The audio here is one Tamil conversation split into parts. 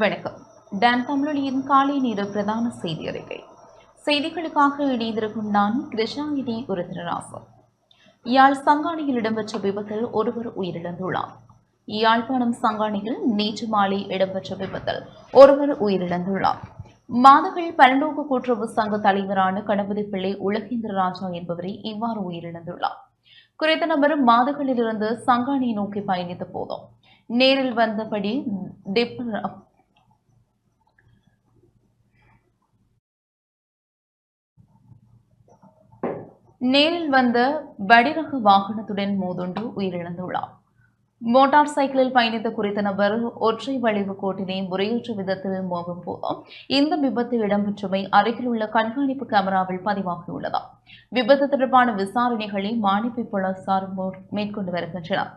வணக்கம். டான் தமிழொலியின் காலை நேர பிரதான செய்தி அறிக்கை. செய்திகளுக்காக இணைந்திருக்கும் நான் கிருஷ்ணாயினி உருத்திரராசன். யாழ் சங்காணியில் இடம்பெற்ற விபத்தில் ஒருவர் உயிரிழந்துள்ளார். யாழ்ப்பாணம் சங்காணியில் நேற்று மாலை இடம்பெற்ற விபத்தில் ஒருவர் உயிரிழந்துள்ளார். மாதகள் பரலோக கூட்டுறவு சங்க தலைவரான கணபதி பிள்ளை உலகேந்திர ராஜா என்பவரை இவ்வாறு உயிரிழந்துள்ளார். குறித்த நபர் மாதகளிலிருந்து சங்காணியை நோக்கி பயணித்த போதும் நேரில் வந்தபடி டிப்பர் நேரில் வந்த வடிரக வாகனத்துடன் மோதுண்டு உயிரிழந்துள்ளார். மோட்டார் சைக்கிளில் பயணித்த குறித்த நபர் ஒற்றை வளைவு கோட்டினை முறையற்ற விதத்தில் மோதும் போதும் இந்த விபத்து இடம்பெற்றமை அருகில் உள்ள கண்காணிப்பு கேமராவில் பதிவாகியுள்ளதாம். விபத்து தொடர்பான விசாரணைகளை மாணிப்பை போலீசார் மேற்கொண்டு வருகின்றனர்.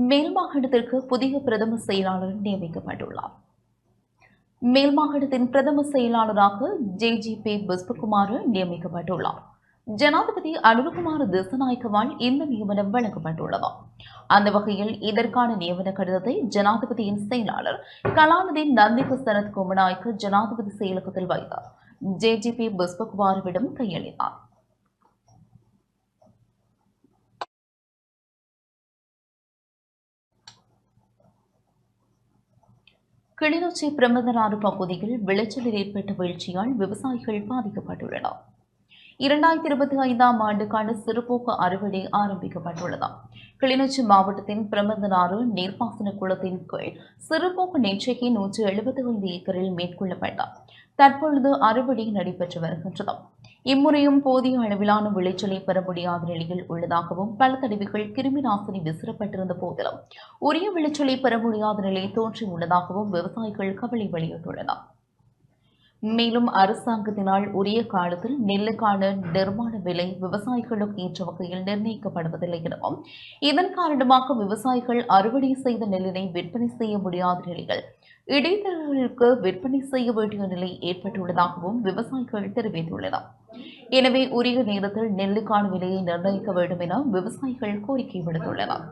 மேல் மாகாணத்திற்கு புதிய பிரதம செயலாளர் நியமிக்கப்பட்டுள்ளார். மேல் மாகாணத்தின் பிரதம செயலாளராக ஜேஜிபி புஷ்பகுமார் நியமிக்கப்பட்டுள்ளார். ஜனாதிபதி அனுரகுமார் திசநாயக்கவால் இந்த நியமனம் வழங்கப்பட்டுள்ளது. அந்த வகையில் இதற்கான நியமன கடிதத்தை ஜனாதிபதியின் செயலாளர் கலாநிதி நந்திக சரத் குமநாயக்க ஜனாதிபதி செயலகத்தில் வைத்தார். ஜேஜிபி புஷ்பகுமாரிடம் கையளித்தார். கிளிநொச்சி பிரமதனாறு பகுதியில் விளைச்சலில் ஏற்பட்ட வீழ்ச்சியால் விவசாயிகள் பாதிக்கப்பட்டுள்ளனர். இரண்டாயிரத்தி இருபத்தி ஐந்தாம் ஆண்டுக்கான சிறுபோக்கு அறுவடை ஆரம்பிக்கப்பட்டுள்ளது கிளிநொச்சி மாவட்டத்தின் பிரமதனாறு நீர்ப்பாசன குளத்தின் கீழ் சிறுபோக்கு நேற்றைக்கு நூற்று எழுபத்தி ஐந்து ஏக்கரில் மேற்கொள்ளப்பட்டார். தற்பொழுது அறுவடை நடைபெற்று வருகின்றது இம்முறையும் போதிய அளவிலான விளைச்சலை பெற முடியாத நிலையில் உள்ளதாகவும் பல தடவைகள் கிருமி நாசினி விசிறப்பட்டிருந்த போதிலும் உரிய விளைச்சலை பெற முடியாத நிலை தோன்றியுள்ளதாகவும் விவசாயிகள் கவலை வெளியிட்டுள்ளனர். மேலும் அரசாங்கத்தினால் உரிய காலத்தில் நெல்லுக்கான நிர்மாண விலை விவசாயிகளுக்கு ஏற்ற வகையில் நிர்ணயிக்கப்படுவதில்லை எனவும் இதன் காரணமாக விவசாயிகள் அறுவடை செய்த நெல்லினை விற்பனை செய்ய முடியாத நிலையில் இடைத்தரகர்களுக்கு விற்பனை செய்ய வேண்டிய நிலை ஏற்பட்டுள்ளதாகவும் விவசாயிகள் தெரிவித்துள்ளனர். எனவே உரிய நேரத்தில் நெல்லுக்கான விலையை நிர்ணயிக்க வேண்டும் என விவசாயிகள் கோரிக்கை விடுத்துள்ளனர்.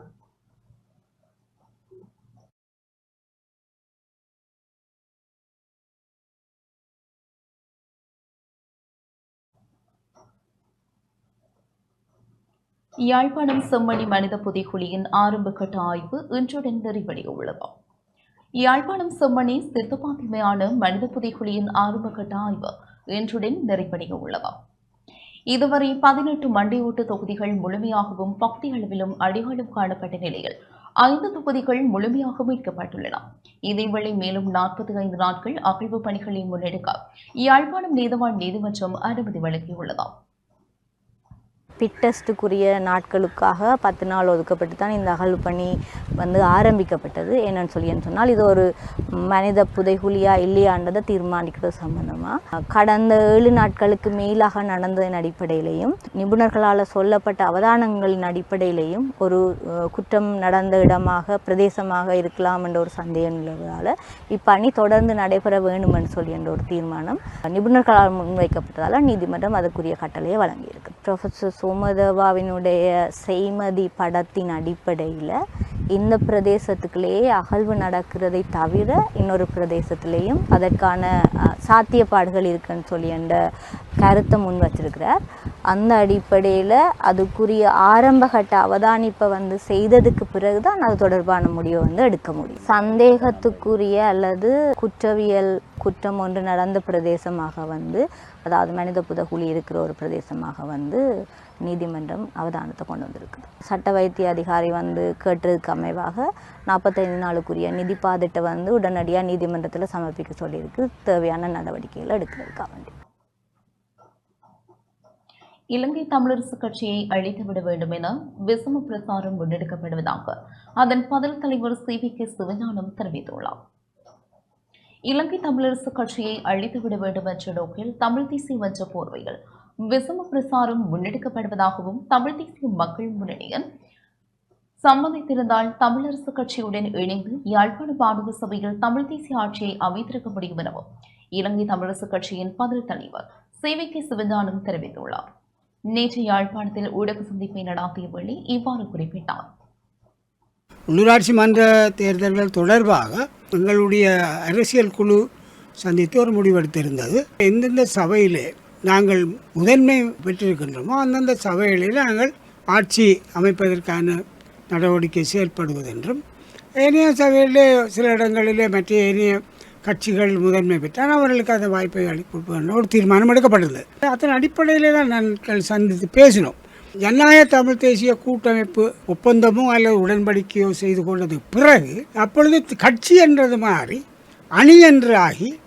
யாழ்ப்பாணம் செம்மணி மனித புதைக்குழியின் ஆரம்ப கட்ட ஆய்வு இன்றுடன் நிறைவடைய உள்ளது யாழ்ப்பாணம் செம்மணி சித்தப்பாத்திமையான மனித புதைகுழியின் ஆரம்பகட்ட ஆய்வு. இன்றுடன் நிறைவடைய உள்ளது இதுவரை பதினெட்டு மண்டையோட்டு தொகுதிகள் முழுமையாகவும் பக்தி அளவிலும் அடிகளும் காணப்பட்ட நிலையில் ஐந்து தொகுதிகள் முழுமையாக மீட்கப்பட்டுள்ளன. இதேவேளை மேலும் நாற்பத்தி ஐந்து நாட்கள் அகழ்வு பணிகளை முன்னெடுக்க யாழ்ப்பாணம் நீதவான் நீதிமன்றம் அனுமதி வழங்கியுள்ளது பிட்டஸ்ட்டுக்குரிய நாட்களுக்காக பத்து நாள் ஒதுக்கப்பட்டு தான் இந்த அகழ்வு பணி வந்து ஆரம்பிக்கப்பட்டது. என்னன்னு சொல்லி சொன்னால் இது ஒரு மனித புதைகுலியா இல்லையான்றதை தீர்மானிக்கிறது சம்பந்தமாக கடந்த ஏழு நாட்களுக்கு மேலாக நடந்ததன் அடிப்படையிலையும் நிபுணர்களால் சொல்லப்பட்ட அவதானங்களின் அடிப்படையிலையும் ஒரு குற்றம் நடந்த இடமாக பிரதேசமாக இருக்கலாம் என்ற ஒரு சந்தேகம் நிலவுவதால் இப்பணி தொடர்ந்து நடைபெற வேண்டும் என்று சொல்லி என்ற ஒரு தீர்மானம் நிபுணர்களால் முன்வைக்கப்பட்டதால் நீதிமன்றம் அதற்குரிய கட்டளையை வழங்கியிருக்கு. ப்ரொஃபஸர் சோமதேவாவினுடைய செய்மதி படத்தின் அடிப்படையில் இந்த பிரதேசத்துக்குள்ளேயே அகழ்வு நடக்கிறதை தவிர இன்னொரு பிரதேசத்துலேயும் அதற்கான சாத்தியப்பாடுகள் இருக்குன்னு சொல்லி அந்த கருத்தை முன் வச்சிருக்கிறார். அந்த அடிப்படையில் அதுக்குரிய ஆரம்பகட்ட அவதானிப்பை வந்து செய்ததுக்கு பிறகு தான் அது தொடர்பான முடிவை வந்து எடுக்க முடியும். சந்தேகத்துக்குரிய அல்லது குற்றவியல் குற்றம் ஒன்று நடந்த பிரதேசமாக வந்து அதாவது மனித புதகுலி இருக்கிற ஒரு பிரதேசமாக வந்து நீதிமன்றம் அவதானத்தை கொண்டு வந்திருக்குது. சட்ட வைத்திய அதிகாரி வந்து கேட்டதுக்கு அமைவாக நாற்பத்தைந்து நாளுக்குரிய நிதி பாதிட்டை வந்து உடனடியாக நீதிமன்றத்தில் சமர்ப்பிக்க சொல்லியிருக்கு. தேவையான நடவடிக்கைகளை எடுக்கிறதுக்காக வேண்டி இலங்கை தமிழரசு கட்சியை அழித்துவிட வேண்டும் என விசம பிரசாரம் முன்னெடுக்கப்படுவதாக அதன் பதில் தலைவர் சி. வி. கே. சிவஞானம் தெரிவித்துள்ளார். இலங்கை தமிழரசு கட்சியை அழித்துவிட வேண்டும் என்ற நோக்கில் தமிழ் தேசிய மன்ற போர்வையில் விசம பிரசாரம் முன்னெடுக்கப்படுவதாகவும் தமிழ் தேசிய மக்கள் முன்னணியின் சம்மதித்திருந்தால் தமிழரசு கட்சியுடன் இணைந்து யாழ்ப்பாண மாநகர சபையில் தமிழ் தேசிய ஆட்சியை அமைத்திருக்க முடியும் எனவும் இலங்கை தமிழரசுக் கட்சியின் பதில் தலைவர் சேவைக்கு சிவஞானம் தெரிவித்துள்ளார். நேற்று யாழ்ப்பாணத்தில் ஊடக சந்திப்பை நடாத்திய வேளை இவ்வாறு குறிப்பிட்டார். உள்ளூராட்சி மன்ற தேர்தல்கள் தொடர்பாக எங்களுடைய அரசியல் குழு சந்தித்து ஒரு முடிவெடுத்திருந்தது. எந்தெந்த சபையிலே நாங்கள் முதன்மை பெற்றிருக்கின்றோமோ அந்தந்த சபைகளில் நாங்கள் ஆட்சி அமைப்பதற்கான நடவடிக்கை செயற்படுவதென்றும் ஏனைய சபையிலே சில இடங்களிலே மற்ற ஏனைய கட்சிகள் முதன்மை பெற்றால் அவர்களுக்கு அந்த வாய்ப்பை அளிப்பது ஒரு தீர்மானம் எடுக்கப்பட்டது. அதன் அடிப்படையிலே தான் நாங்கள் சந்தித்து பேசினோம். ஜனநாயக தமிழ் தேசிய கூட்டமைப்பு ஒப்பந்தமோ அல்லது உடன்படிக்கையோ செய்து கொண்டது பிறகு அப்பொழுது கட்சி என்றது மாறி அணி என்று ஆகி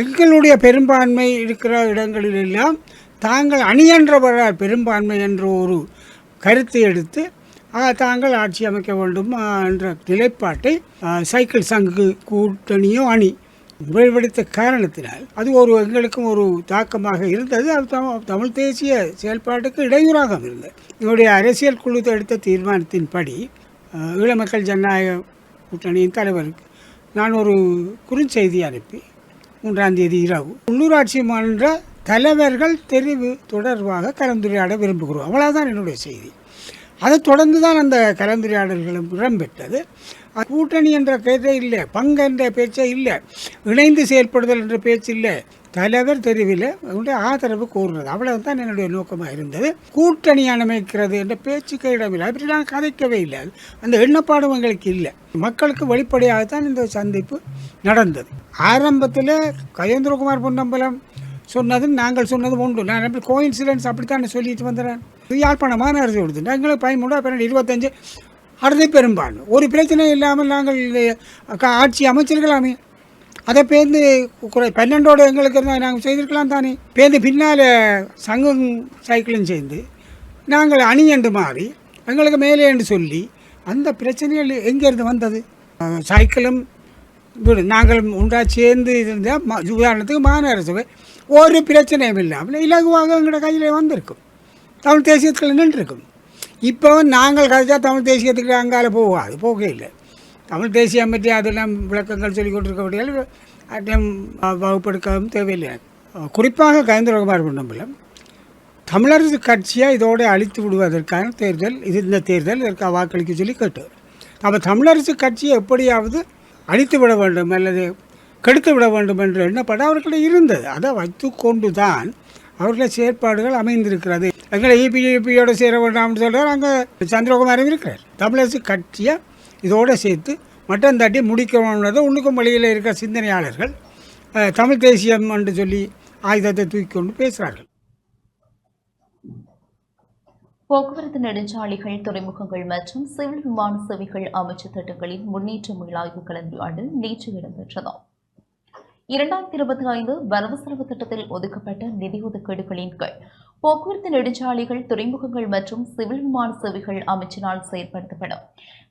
எங்களுடைய பெரும்பான்மை இருக்கிற இடங்களிலெல்லாம் தாங்கள் அணி என்றவரால் பெரும்பான்மை என்ற ஒரு கருத்தை எடுத்து தாங்கள் ஆட்சி அமைக்க வேண்டும் என்ற நிலைப்பாட்டை சைக்கிள் சங்கு கூட்டணியோ அணி வெளிப்படுத்த காரணத்தினால் அது ஒரு எங்களுக்கும் ஒரு தாக்கமாக இருந்தது. அது தமிழ் தேசிய செயல்பாட்டுக்கு இடையூறாக இருந்தது. என்னுடைய அரசியல் குழு எடுத்த தீர்மானத்தின்படி ஈழமக்கள் ஜனநாயக கூட்டணியின் தலைவருக்கு நான் ஒரு குறுஞ்செய்தி அனுப்பி மூன்றாம் தேதி இரவு. உள்ளூராட்சி மன்ற தலைவர்கள் தெரிவு தொடர்பாக கலந்துரையாட விரும்புகிறோம். அவ்வளோதான் என்னுடைய செய்தி. அதை தொடர்ந்து தான் அந்த கலந்துரையாடல்களும் இடம்பெற்றது. அது கூட்டணி என்ற பேச்சே இல்லை பங்கு என்ற பேச்சே இல்லை இணைந்து செயல்படுதல் என்ற பேச்சு இல்லை தலைவர் தெரிவில் அவருடைய ஆதரவு கூறுறது அவ்வளவு தான் என்னுடைய நோக்கமாக இருந்தது. கூட்டணி அமைக்கிறது என்ற பேச்சுக்கு இடமில்லை. அப்படி நான் கதைக்கவே இல்லை. அந்த எண்ணப்பாடும் எங்களுக்கு இல்லை. மக்களுக்கு வெளிப்படையாகத்தான் இந்த சந்திப்பு நடந்தது. ஆரம்பத்தில் கஜேந்திரகுமார் பொன்னம்பலம் சொன்னதும் நாங்கள் சொன்னதும் உண்டு. நான் எப்படி கோயின்சிடன்ஸ் அப்படித்தான் சொல்லிட்டு வந்துடுறேன் இது யாழ்ப்பாணம் மாநகராட்சி கொடுத்து எங்களுக்கு பதிமூணு அப்புறம் இருபத்தஞ்சு அடுத்த பெரும்பான்மை. ஒரு பிரச்சனை இல்லாமல் நாங்கள் ஆட்சி அமைச்சர்கள் ஆட்சி அமைச்சிருக்கலாமே. அதை பேர்ந்து குறை பன்னெண்டோட எங்களுக்கு இருந்தால் நாங்கள் செய்திருக்கலாம் தானே. பேர்ந்து பின்னால் சங்கம் சைக்கிளும் சேர்ந்து நாங்கள் அணி என்று மாறி எங்களுக்கு மேலே என்று சொல்லி அந்த பிரச்சனைகள் எங்கேருந்து வந்தது? சைக்கிளும் விடு நாங்கள் ஒன்றா சேர்ந்து இருந்தால் உதாரணத்துக்கு மாநகர சபை ஒரு பிரச்சனையும் இல்லாமல் இலகுவாக எங்களோட கையில் வந்திருக்கும். தமிழ் தேசியத்தில் நின்றுருக்கும். இப்போ நாங்கள் கதைச்சா தமிழ் தேசியத்துக்கு அங்கால போகாது போக இல்லை. தமிழ் தேசியம் பற்றி அதெல்லாம் விளக்கங்கள் சொல்லிக் கொண்டிருக்கபடியால் அதையும் வகுப்பெடுக்கவும் தேவையில்லை. குறிப்பாக கயந்திரகுமார் பொன்னம்பலம் தமிழரசு கட்சியை இதோடு அழித்து விடுவதற்கான தேர்தல் இது இந்த தேர்தல் இதற்காக வாக்களிக்க சொல்லி கேட்டு அப்போ தமிழரசு கட்சியை எப்படியாவது அழித்து விட வேண்டும் அல்லது கெடுத்து விட வேண்டும் என்ற எண்ணப்பட அவர்களிடம் இருந்தது. அதை வைத்து கொண்டு தான் அவர்களுடைய செயற்பாடுகள் அமைந்திருக்கிறது. எங்களை இபிஜேபியோடு சேர வேண்டாம்னு சொல்கிறார் அங்கே சந்திரகுமாரும் இருக்கிறார். தமிழரசு கட்சியை இதோடு சேர்த்து மட்டம் தட்டி முடிக்கணுன்றதை உள்ளுக்கும் வழியில் இருக்கிற சிந்தனையாளர்கள் தமிழ் தேசியம் என்று சொல்லி ஆயுதத்தை தூக்கி கொண்டு பேசுகிறார்கள் போக்குவரத்து நெடுஞ்சாலைகள் துறைமுகங்கள் மற்றும் சிவில் விமான சேவைகள் அமைச்சு திட்டங்களின் முன்னேற்ற மீளாய்வு கலந்துரையாடல் நேற்று இடம்பெற்றது இரண்டாயிரத்தி இருபத்தி ஐந்து வரவு செலவு திட்டத்தில் ஒதுக்கப்பட்ட நிதி ஒதுக்கீடுகளின் கீழ் போக்குவரத்து நெடுஞ்சாலைகள் துறைமுகங்கள் மற்றும் சிவில் விமான சேவைகள் அமைச்சினால் செயற்படுத்தப்படும்.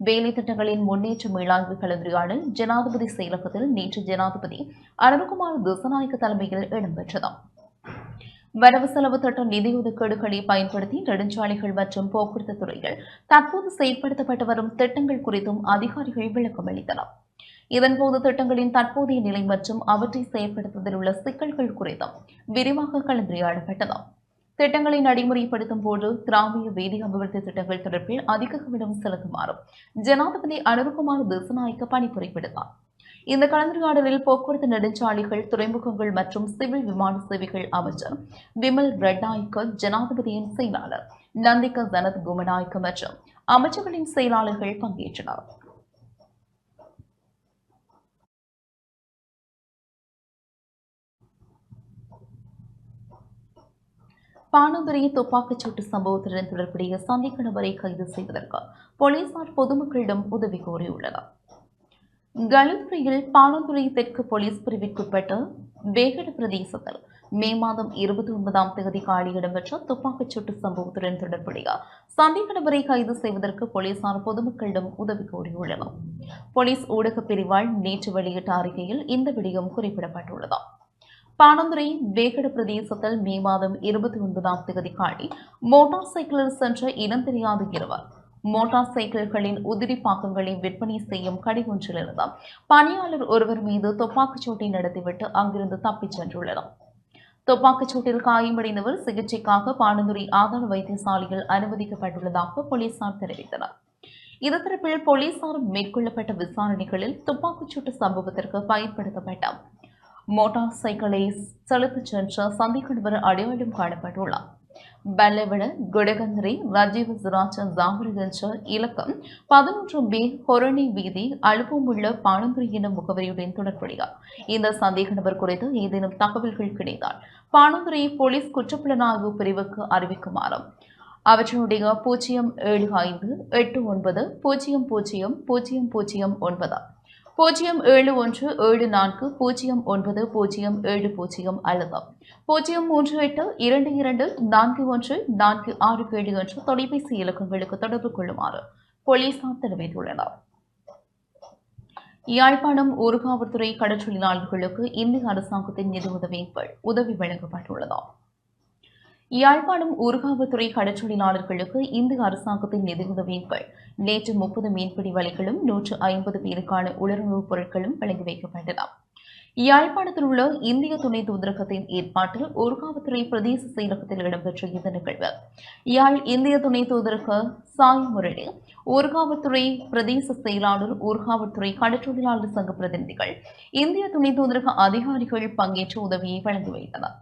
வேலை திட்டங்களின் முன்னேற்ற மேலாண்மை கலந்துரையாடல் ஜனாதிபதி செயலகத்தில் நேற்று ஜனாதிபதி அருண்குமார் திசநாயக்க தலைமையில் இடம்பெற்றது வரவு செலவு திட்ட நிதி ஒதுக்கீடுகளை பயன்படுத்தி நெடுஞ்சாலைகள் மற்றும் போக்குவரத்து துறையில் தற்போது செயல்படுத்தப்பட்டு வரும் திட்டங்கள் குறித்தும் அதிகாரிகள் விளக்கம் அளித்தனர். இதன்போது திட்டங்களின் தற்போதைய நிலை மற்றும் அவற்றை செயற்படுத்துவதில் உள்ள சிக்கல்கள் குறித்தும் விரிவாக கலந்துரையாடப்பட்டது திட்டங்களை நடைமுறைப்படுத்தும் போது கிராமிய வேதி அபிவிருத்தி திட்டங்கள் தொடர்பில் அதிக கவனம் செலுத்துமாறும் ஜனாதிபதி அனுர்குமார் திசநாயக்க பணிபுரை விடுத்தார் இந்த கலந்துரையாடலில் போக்குவரத்து நெடுஞ்சாலைகள் துறைமுகங்கள் மற்றும் சிவில் விமான சேவைகள் அமைச்சர் விமல் ரெட்நாயக்க ஜனாதிபதியின் செயலாளர் நந்திக ஜனத் குமநாயக்க மற்றும் அமைச்சர்களின் செயலாளர்கள் பங்கேற்றனர். பானதுரை துப்பாக்கிச்சூட்டு சம்பவத்துடன் தொடர்புடைய சந்தேக நபரை கைது செய்வதற்கு போலீசார் பொதுமக்களிடம் உதவி கோரியுள்ளனர். களுத்துறையில் பாலந்துறை தெற்கு போலீஸ் பிரிவிற்குட்பட்ட வேகட பிரதேசத்தில் மே மாதம் இருபத்தி ஒன்பதாம் தேதி காலை இடம்பெற்ற துப்பாக்கிச்சூட்டு சம்பவத்துடன் தொடர்புடைய சந்தேக நபரை கைது செய்வதற்கு போலீசார் பொதுமக்களிடம் உதவி கோரியுள்ளனர். போலீஸ் ஊடகப் பிரிவால் நேற்று வெளியிட்ட அறிக்கையில் இந்த விடயம் குறிப்பிடப்பட்டுள்ளது பனந்துரை வேகட பிரதேசத்தில் மே மாதம் இருபத்தி ஒன்பதாம் தேதி காலை மோட்டார் சைக்கிளில் சென்ற இனம் தெரியாத இருவர். மோட்டார் சைக்கிள்களின் உதிரி பாக்கங்களை விற்பனை செய்யும் கடை ஒன்றிலிருந்து பணியாளர் ஒருவர் மீது துப்பாக்கிச்சூட்டை நடத்திவிட்டு அங்கிருந்து தப்பிச் சென்றுள்ளனர். துப்பாக்கிச்சூட்டில் காயமடைந்தவர் சிகிச்சைக்காக பாணந்துறை ஆதார வைத்தியசாலையில் அனுமதிக்கப்பட்டுள்ளதாக போலீசார் தெரிவித்தனர். இது தரப்பில் போலீசார் மேற்கொள்ளப்பட்ட விசாரணைகளில் துப்பாக்கிச்சூட்டு சம்பவத்திற்கு பயன்படுத்தப்பட்ட மோட்டார் சைக்கிளை செலுத்திச் சென்ற சந்தேக நபர் அடையாளம் காணப்பட்டுள்ளார். பல்லவன குடகந்தரை ராஜீவ் சுராஜன் ஜாமர் என்ற இலக்கம் பதினொன்று பி ஹொரணி வீதி அழுப்பமுள்ள பானந்துறை எனும் முகவரியுடன் தொடர்புடையார் இந்த சந்தேக நபர் குறித்து ஏதேனும் தகவல்கள் கிடைத்தால் பானந்துறை போலீஸ் குற்றப்புலனாய்வு பிரிவுக்கு அறிவிக்குமாறும். அவற்றினுடைய பூஜ்ஜியம் ஏழு ஐந்து எட்டு ஒன்பது பூஜ்ஜியம் பூஜ்ஜியம் பூஜ்ஜியம் பூஜ்ஜியம் ஒன்பது. பூஜ்ஜியம் ஏழு ஒன்று ஏழு நான்கு பூஜ்ஜியம் ஒன்பது பூஜ்ஜியம் ஏழு பூஜ்ஜியம் அல்லது பூஜ்ஜியம் மூன்று எட்டு இரண்டு இரண்டு நான்கு ஒன்று நான்கு ஆறு ஏழு என்ற தொலைபேசி இலக்கங்களுக்கு தொடர்பு கொள்ளுமாறு போலீசார் தெரிவித்துள்ளனர். யாழ்ப்பாணம் ஊர்காவல்துறை கடற்றொழிலாளர்களுக்கு இந்திய அரசாங்கத்தின் நிதியுதவியின் கீழ் உதவி வழங்கப்பட்டுள்ளதாம். யாழ்ப்பாணம் ஊர்காவல்துறை கடற்றொழிலாளர்களுக்கு இந்திய அரசாங்கத்தின் நிதியுதவியின் கீழ் நேற்று முப்பது மீன்பிடி வலைகளும் நூற்று ஐம்பது பேருக்கான உலர்வுப் பொருட்களும் வழங்கி வைக்கப்பட்டன. யாழ்ப்பாணத்தில் உள்ள இந்திய துணை தூதரகத்தின் ஏற்பாட்டில் ஊர்காவல்துறை பிரதேச செயலகத்தில் இடம்பெற்ற இந்த நிகழ்வு. யாழ் இந்திய துணை தூதரக சாய் முரளி ஊர்காவல்துறை பிரதேச செயலாளர் ஊர்காவல்துறை கடற்றொழிலாளர் சங்க பிரதிநிதிகள் இந்திய துணை தூதரக அதிகாரிகள் பங்கேற்ற உதவியை வழங்கி வைத்தனர்.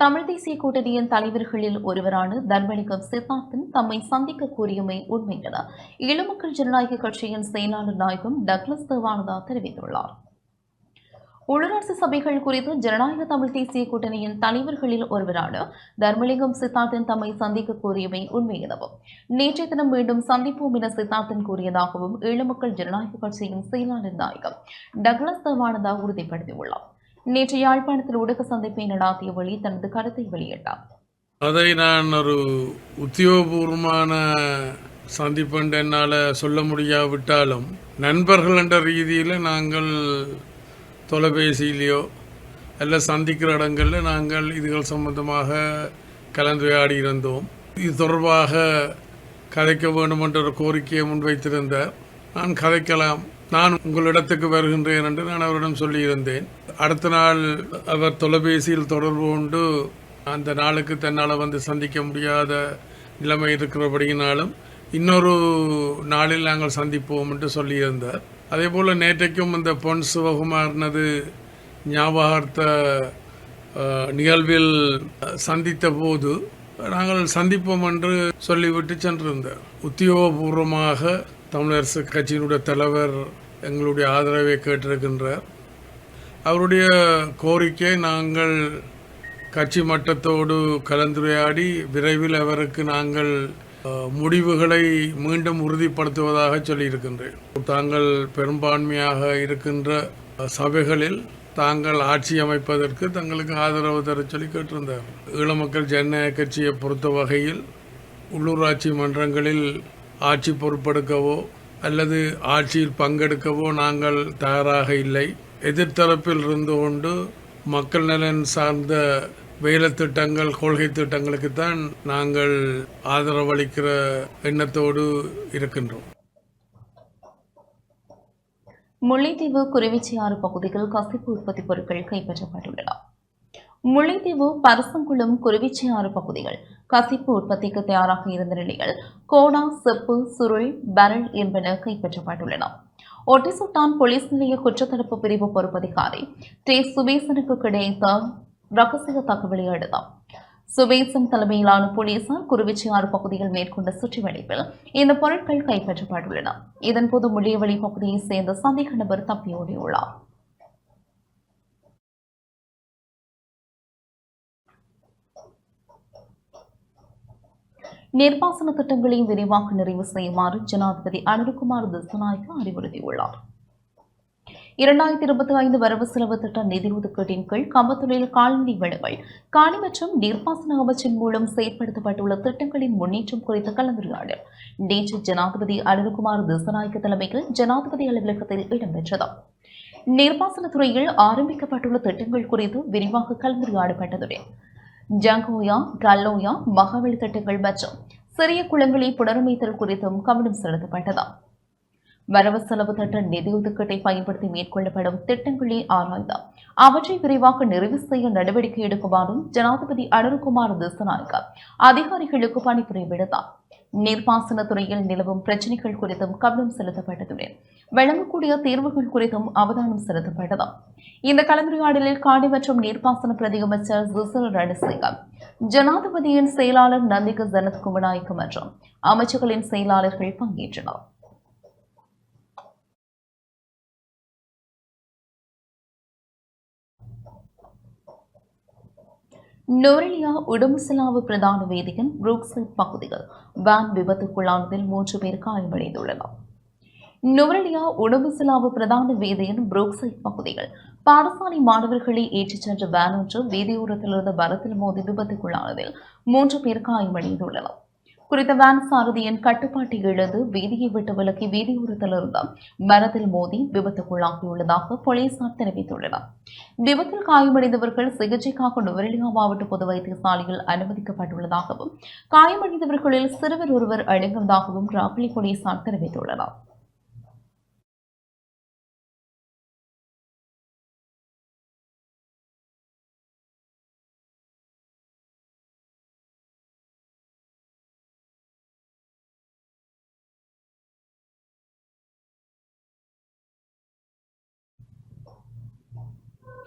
தமிழ் தேசிய கூட்டணியின் தலைவர்களில் ஒருவரான தர்மலிங்கம் சித்தார்த்தன் தம்மை சந்திக்க கூறியமை உண்மை என இளமக்கள் ஜனநாயக கட்சியின் செயலாளர் நாயகம் டக்ளஸ் தேவானதா தெரிவித்துள்ளார். உள்ளூராட்சி சபைகள் குறித்து ஜனநாயக தமிழ் தேசிய கூட்டணியின் தலைவர்களில் ஒருவரான தர்மலிங்கம் சித்தார்த்தன் தம்மை சந்திக்க கூறியமை உண்மை எனவும் நேற்றைய தினம் மீண்டும் சந்திப்போம் என சித்தார்த்தன் கூறியதாகவும் ஈழமக்கள் ஜனநாயக கட்சியின் செயலாளர் நாயகம் டக்ளஸ் தேவானந்தா உறுதிப்படுத்தியுள்ளார். நேற்று யாழ்ப்பாணத்தில் ஊடக சந்திப்பை நடாத்திய வழி தனது கருத்தை வெளியிட்டார். அதை நான் ஒரு உத்தியோகபூர்வமான சந்திப்புண்டு என்னால் சொல்ல முடியாவிட்டாலும் நண்பர்கள் என்ற ரீதியில் நாங்கள் தொலைபேசியிலையோ அல்ல சந்திக்கிற இடங்களில் நாங்கள் இதுகள் சம்பந்தமாக கலந்துரையாடி இருந்தோம். இது தொடர்பாக கதைக்க வேண்டும் என்ற ஒரு கோரிக்கையை முன்வைத்திருந்த நான் கதைக்கலாம். நான் உங்களிடத்துக்கு வருகின்றேன் என்று நான் அவரிடம் சொல்லியிருந்தேன். அடுத்த நாள் அவர் தொலைபேசியில் தொடர்பு கொண்டு அந்த நாளுக்கு தன்னால் வந்து சந்திக்க முடியாத நிலைமை இருக்கிறபடியினாலும் இன்னொரு நாளில் நாங்கள் சந்திப்போம் என்று சொல்லியிருந்தார். அதே போல் நேற்றைக்கும் இந்த பொன் சிவகுமார்னது ஞாபகார்த்த நிகழ்வில் சந்தித்த போது நாங்கள் சந்திப்போம் என்று சொல்லிவிட்டு சென்றிருந்தார். உத்தியோகபூர்வமாக தமிழரசு கட்சியினுடைய தலைவர் எங்களுடைய ஆதரவை கேட்டிருக்கின்றார். அவருடைய கோரிக்கை நாங்கள் கட்சி மட்டத்தோடு கலந்துரையாடி விரைவில் அவருக்கு நாங்கள் முடிவுகளை மீண்டும் உறுதிப்படுத்துவதாக சொல்லியிருக்கின்றேன். தாங்கள் பெரும்பான்மையாக இருக்கின்ற சபைகளில் தாங்கள் ஆட்சி அமைப்பதற்கு தங்களுக்கு ஆதரவு தர சொல்லி கேட்டிருந்தார். ஈழமக்கள் ஜனநாயக கட்சியை பொறுத்த வகையில் உள்ளூராட்சி மன்றங்களில் ஆட்சி பொறுப்பெடுக்கவோ அல்லது ஆட்சியில் பங்கெடுக்கவோ நாங்கள் தயாராக இல்லை. எதிர்த்தரப்பில் இருந்து கொண்டு மக்கள் நலன் சார்ந்த வேலை திட்டங்கள் கொள்கை திட்டங்களுக்கு தான் நாங்கள் ஆதரவளிக்கிற எண்ணத்தோடு இருக்கின்றோம். முல்லைத்தீவு குருவிச்சியாறு பகுதியில் கசிப்பு உற்பத்தி பொருட்கள் கைப்பற்றப்பட்டுள்ளன. முல்லைத்தீவு பரசங்குளம் குருவிச்சியாறு பகுதிகள் கசிப்பு உற்பத்திக்கு தயாராக இருந்த நிலையில் கோடா செப்பு சுருள் பரல் என்பன கைப்பற்றப்பட்டுள்ளன. ஒட்டிசுட்டான் போலீஸ் நிலைய குற்றத்தடுப்பு பிரிவு பொறுப்பதிகாரி. டி. சுபேசனுக்கு கிடைத்த ரகசிய தகவலை அடுத்து சுபேசன் தலைமையிலான போலீசார் குருவிச்சியாறு பகுதியில் மேற்கொண்ட சுற்றிவளைப்பில் இந்த பொருட்கள் கைப்பற்றப்பட்டுள்ளன. இதன்போது முடியவழி பகுதியைச் சேர்ந்த சந்தேக நபர் தப்பியோடியுள்ளார். நிர்வாசன திட்டங்களை விரிவாக நிறைவு செய்யுமாறு ஜனாதிபதி அனுருகுமார் திசநாயக்க அறிவுறுத்தியுள்ளார். இரண்டாயிரத்தி இருபத்தி ஐந்து வரவு செலவு திட்ட நிதி ஒதுக்கீட்டின் கீழ் கம்பத்தொழில் கால்நடை வளங்கள் காணி மற்றும் நீர்ப்பாசன அமைச்சின் மூலம் செயற்படுத்தப்பட்டுள்ள திட்டங்களின் முன்னேற்றம் குறித்த கலந்துரையாடல் நேற்று ஜனாதிபதி அருண்குமார் திசநாயக்க தலைமையில் ஜனாதிபதி அலுவலகத்தில் இடம்பெற்றது. நீர்ப்பாசனத்துறையில் ஆரம்பிக்கப்பட்டுள்ள திட்டங்கள் குறித்து விரிவாக கலந்துரையாடப்பட்டதுடன் ஜங்கோயா கல்லோயா மகாவலி திட்டங்கள் மற்றும் சிறிய குளங்களை புனரமைத்தல் குறித்தும் கவனம் செலுத்தப்பட்டதாம் வரவு செலவு திட்ட நிதி ஒதுக்கீட்டை பயன்படுத்தி மேற்கொள்ளப்படும் திட்டங்களை ஆராய்ந்து அவற்றை விரைவாக நிறைவு செய்ய நடவடிக்கை எடுக்குமாறும் ஜனாதிபதி அருண்குமார் திசநாயக்க அதிகாரிகளுக்கு பணிபுரிய விடுத்தார் நீர்ப்பாசன துறையில் நிலவும் பிரச்சனைகள் குறித்தும் கவனம் செலுத்தப்பட்டதுடன் வழங்கக்கூடிய தீர்வுகள் குறித்தும் அவதானம் செலுத்தப்பட்டதாம். இந்த கலந்துரையாடலில் காணி மற்றும் நீர்ப்பாசன பிரதி அமைச்சர் ரணசிங்கம் ஜனாதிபதியின் செயலாளர் நந்திக ஜனத்குமநாயக்க மற்றும் அமைச்சர்களின் செயலாளர்கள் பங்கேற்றனர். நொரலியா உடம்புசலாவு பிரதான வேதியின் புரூக்சைட் பகுதியில் வேன் விபத்துக்குள்ளானதில் மூன்று பேர் காயமடைந்துள்ளனர். நுவரலியா உடம்புசலாவு பிரதான வேதியின் புரூக்சைட் பகுதியில் பாடசாலை மாணவர்களை ஏற்றிச் சென்ற வேன் ஒன்று வீதியோரத்தில் இருந்த மோதி விபத்துக்குள்ளானதில் மூன்று பேர் காயமடைந்துள்ளனர். குறித்த வேன் சாரதியின் கட்டுப்பாட்டை இழந்து வீதியை விட்டு விலக்கி வீதியோரத்தில் இருந்த மரத்தில் மோதி விபத்துக்குள்ளாகியுள்ளதாக போலீசார் தெரிவித்துள்ளனர். விபத்தில் காயமடைந்தவர்கள் சிகிச்சைக்காக நுவரெலியா மாவட்ட பொது வைத்தியசாலையில் அனுமதிக்கப்பட்டுள்ளதாகவும் காயமடைந்தவர்களில் சிறுவர் ஒருவர் அடங்குவதாகவும் ராப்பளி போலீசார் தெரிவித்துள்ளனர்.